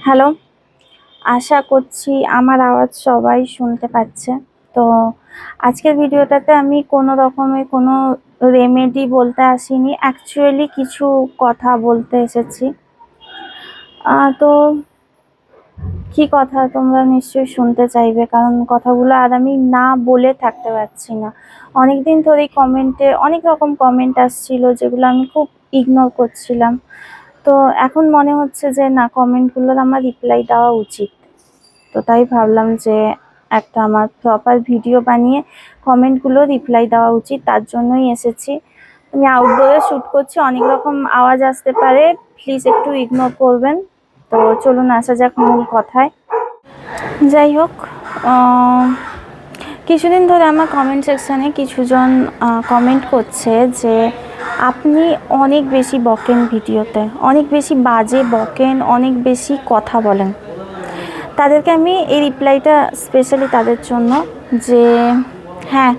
Hello. আশা করছি আমার আওয়াজ সবাই শুনতে পাচ্ছে। তো আজকের ভিডিওটাতে আমি কোনো রকমের কোনো রেমেডি বলতে আসিনি। অ্যাকচুয়ালি কিছু কথা বলতে এসেছি। তো কি কথা তোমরা নিশ্চয়ই শুনতে চাইবে? কারণ কথাগুলো আর আমি না বলে থাকতে পারছি না। অনেক অনেকদিন ধরেই কমেন্টে অনেক রকম কমেন্ট আসছিল যেগুলো আমি খুব ইগনোর করছিলাম। তো এখন মনে হচ্ছে যে না, কমেন্টগুলোর আমার রিপ্লাই দেওয়া উচিত। তো তাই ভাবলাম যে একটা আমার প্রপার ভিডিও বানিয়ে কমেন্টগুলো রিপ্লাই দেওয়া উচিত, তার জন্যই এসেছি। আমি আউটডোরে শ্যুট করছি, অনেক রকম আওয়াজ আসতে পারে প্লিজ একটু ইগনোর করবেন। তো চলুন, আসা যাক মূল কথায়। যাই হোক কিছুদিন ধরে আমার কমেন্ট সেকশানে কিছুজন কমেন্ট করছে যে আপনি অনেক বেশি বকেন ভিডিওতে, অনেক বেশি বাজে বকেন, অনেক বেশি কথা বলেন। তাদেরকে আমি এই রিপ্লাইটা স্পেশালি তাদের জন্য যে হ্যাঁ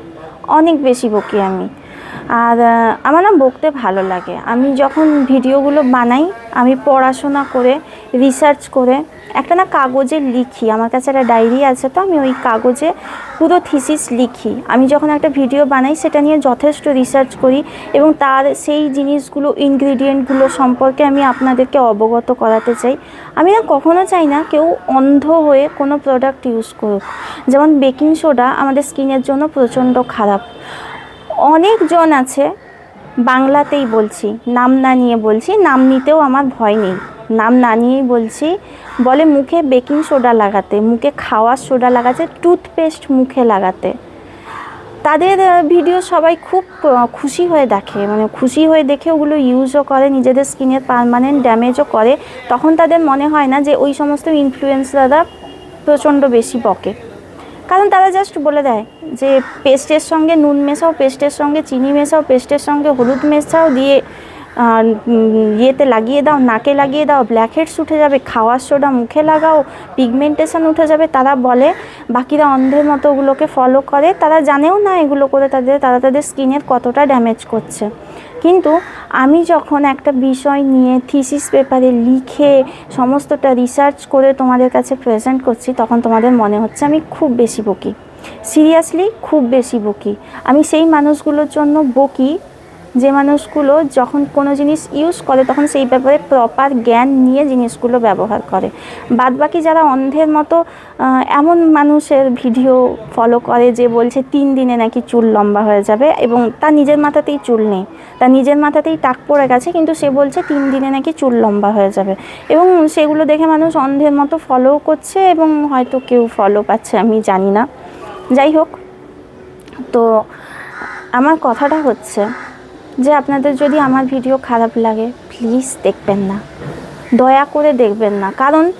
অনেক বেশি বকি আমি। আর আমার না বকতে ভালো লাগে। আমি যখন ভিডিওগুলো বানাই, আমি পড়াশোনা করে রিসার্চ করে, একটা না কাগজে লিখি। আমার কাছে একটা ডায়েরি আছে তো, আমি ওই কাগজে পুরো থিসিস লিখি। আমি যখন একটা ভিডিও বানাই, সেটা নিয়ে যথেষ্ট রিসার্চ করি এবং তার সেই জিনিসগুলো ইনগ্রিডিয়েন্টগুলো সম্পর্কে আমি আপনাদেরকে অবগত করাতে চাই। আমি না কখনো চাই না কেউ অন্ধ হয়ে কোনো প্রোডাক্ট ইউজ করুক। যেমন বেকিং সোডা আমাদের স্কিনের জন্য প্রচণ্ড খারাপ। অনেকজন আছে, বাংলাতেই বলছি, নাম না নিয়ে বলছি, নাম নিতেও আমার ভয় নেই। নাম না নিয়েই বলছি, বলে মুখে বেকিং সোডা লাগাতে, মুখে খাওয়ার সোডা লাগাতে, টুথপেস্ট মুখে লাগাতে। তাদের ভিডিও সবাই খুব খুশি হয়ে দেখে মানে খুশি হয়ে দেখে ওগুলো ইউজও করে, নিজেদের স্কিনের পারমানেন্ট ড্যামেজও করে। তখন তাদের মনে হয় না যে ওই সমস্ত ইনফ্লুয়েন্সাররা প্রচণ্ড বেশি বকে। কারণ তারা জাস্ট বলে দেয় যে পেস্টের সঙ্গে নুন মেশাও পেস্টের সঙ্গে চিনি মেশাও পেস্টের সঙ্গে হলুদ মেশাও দিয়ে ইয়েতে লাগিয়ে দাও, নাকে লাগিয়ে দাও ব্ল্যাক হেডস উঠে যাবে, খাওয়ার সোডা মুখে লাগাও পিগমেন্টেশন উঠে যাবে, তারা বলে, বাকিরা অন্ধের মতো ওগুলোকে ফলো করে, তারা জানেও না এগুলো করে তাদের, তারা তাদের স্কিনের কতটা ড্যামেজ করছে। কিন্তু আমি যখন একটা বিষয় নিয়ে থিসিস পেপারে লিখে সমস্তটা রিসার্চ করে তোমাদের কাছে প্রেজেন্ট করছি, তখন তোমাদের মনে হচ্ছে আমি খুব বেশি বকি। সিরিয়াসলি খুব বেশি বকি। আমি সেই মানুষগুলোর জন্য বকি যে মানুষগুলো যখন কোনো জিনিস ইউজ করে, তখন সেই ব্যাপারে প্রপার জ্ঞান নিয়ে জিনিসগুলো ব্যবহার করে। বাদ বাকি যারা অন্ধের মতো এমন মানুষের ভিডিও ফলো করে যে বলছে তিন দিনে নাকি চুল লম্বা হয়ে যাবে এবং তার নিজের মাথাতেই চুল নেই। তার নিজের মাথাতেই টাক পড়ে গেছে, কিন্তু সে বলছে তিন দিনে নাকি চুল লম্বা হয়ে যাবে। এবং সেগুলো দেখে মানুষ অন্ধের মতো ফলো করছে এবং হয়তো কেউ ফলো পাচ্ছে, আমি জানি না। যাই হোক, তো আমার কথাটা হচ্ছে যে আপনাদের যদি আমার ভিডিও খারাপ লাগে প্লিজ দেখবেন না। দয়া করে দেখবেন না। কারণ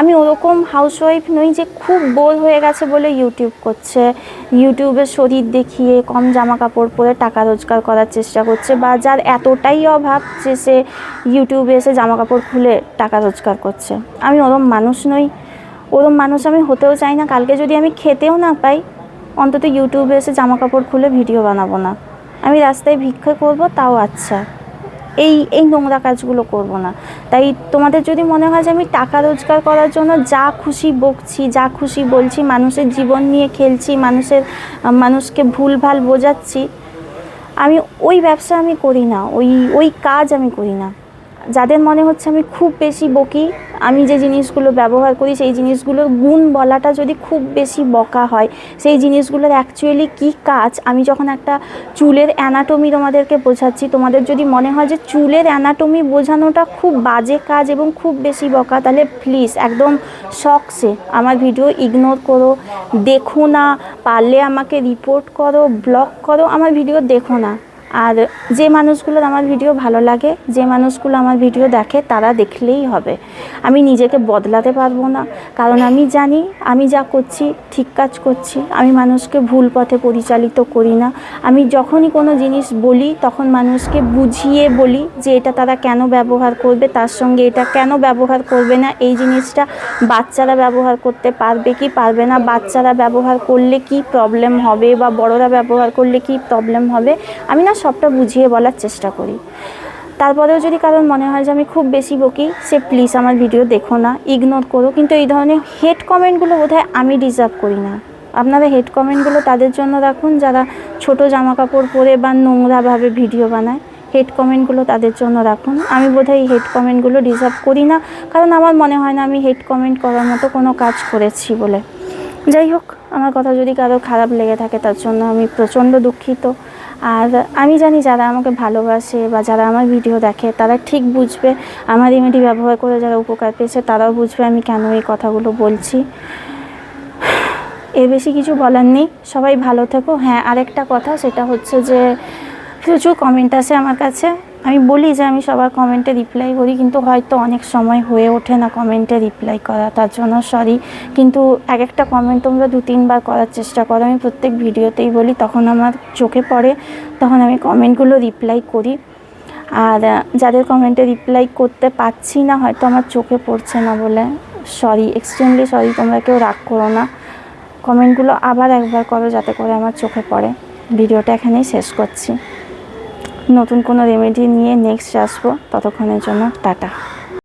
আমি ওরকম হাউসওয়াইফ নই যে খুব বোর হয়ে গেছে বলে ইউটিউব করছে ইউটিউবে শরীর দেখিয়ে কম জামা কাপড় পরে টাকা রোজগার করার চেষ্টা করছে বা যার এতটাই অভাব যে সে ইউটিউবে এসে জামা কাপড় খুলে টাকা রোজগার করছে। আমি ওরম মানুষ নই। ওরম মানুষ আমি হতেও চাই না। কালকে যদি আমি খেতেও না পাই, অন্তত ইউটিউবে এসে জামা কাপড় খুলে ভিডিও বানাবো না। আমি রাস্তায় ভিক্ষা করব, তাও আচ্ছা। এই এই নোংরা কাজগুলো করব না। তাই তোমাদের যদি মনে হয় যে আমি টাকা রোজগার করার জন্য যা খুশি বকছি, যা খুশি বলছি, মানুষের জীবন নিয়ে খেলছি, মানুষের, মানুষকে ভুলভাল বোঝাচ্ছি, আমি ওই ব্যবসা আমি করি না, ওই ওই কাজ আমি করি না। যাদের মনে হচ্ছে আমি খুব বেশি বকি, আমি যে জিনিসগুলো ব্যবহার করি, সেই জিনিসগুলোর গুণ বলাটা যদি খুব বেশি বকা হয়, সেই জিনিসগুলোর অ্যাকচুয়ালি কী কাজ? আমি যখন একটা চুলের অ্যানাটমি তোমাদেরকে বোঝাচ্ছি, তোমাদের যদি মনে হয় যে চুলের অ্যানাটমি বোঝানোটা খুব বাজে কাজ এবং খুব বেশি বকা, তাহলে প্লিজ একদম শখসে আমার ভিডিও ইগনোর করো, দেখো না, পারলে আমাকে রিপোর্ট করো ব্লক করো, আমার ভিডিও দেখো না। আর যে মানুষগুলোর আমার ভিডিও ভালো লাগে, যে মানুষগুলো আমার ভিডিও দেখে তারা দেখলেই হবে। আমি নিজেকে বদলাতে পারব না, কারণ আমি জানি, আমি যা করছি, ঠিক কাজ করছি, আমি মানুষকে ভুল পথে পরিচালিত করি না। আমি যখনই কোনো জিনিস বলি, তখন মানুষকে বুঝিয়ে বলি যে এটা তারা কেন ব্যবহার করবে, তার সঙ্গে এটা কেন ব্যবহার করবে না, এই জিনিসটা বাচ্চারা ব্যবহার করতে পারবে কি পারবে না, বাচ্চারা ব্যবহার করলে কি প্রবলেম হবে বা বড়রা ব্যবহার করলে কি প্রবলেম হবে, আমি না সবটা বুঝিয়ে বলার চেষ্টা করি। তারপরেও যদি কারোর মনে হয় যে আমি খুব বেশি বকি, সে প্লিজ আমার ভিডিও দেখো না ইগনোর করো। কিন্তু এই ধরনের হেড কমেন্টগুলো বোধহয় আমি ডিজার্ভ করি না। আপনারা হেড কমেন্টগুলো তাদের জন্য রাখুন, যারা ছোট জামা কাপড় পরে বা নোংরাভাবে ভিডিও বানায় হেড কমেন্টগুলো তাদের জন্য রাখুন। আমি বোধহয় এই হেড কমেন্টগুলো ডিজার্ভ করি না, কারণ আমার মনে হয় না আমি হেড কমেন্ট করার মতো কোনো কাজ করেছি বলে। যাই হোক, আমার কথা যদি কারও খারাপ লেগে থাকে, তার জন্য আমি প্রচণ্ড দুঃখিত। আর আমি জানি যারা আমাকে ভালোবাসে বা যারা আমার ভিডিও দেখে, তারা ঠিক বুঝবে আমার রেমেডি ব্যবহার করে যারা উপকার পেয়েছে, তারাও বুঝবে আমি কেন এই কথাগুলো বলছি। এর বেশি কিছু বলার নেই। সবাই ভালো থেকো। হ্যাঁ আরেকটা কথা, সেটা হচ্ছে যে প্রচুর কমেন্ট আছে আমার কাছে। আমি বলি যে আমি সবার কমেন্টে রিপ্লাই করি, কিন্তু হয়তো অনেক সময় হয়ে ওঠে না কমেন্টে রিপ্লাই করা, তার জন্য সরি কিন্তু এক একটা কমেন্ট তোমরা দু, তিনবার করার চেষ্টা করো। আমি প্রত্যেক ভিডিওতেই বলি, তখন আমার চোখে পড়ে, তখন আমি কমেন্টগুলো রিপ্লাই করি। আর যাদের কমেন্টে রিপ্লাই করতে পারছি না, হয়তো আমার চোখে পড়ছে না বলে সরি এক্সট্রিমলি সরি তোমরা কেউ রাগ করো না। কমেন্টগুলো আবার একবার করো, যাতে করে আমার চোখে পড়ে। ভিডিওটা এখানেই শেষ করছি। নতুন কোনো রেমেডি নিয়ে নেক্সট আসব ততক্ষণের জন্য টাটা।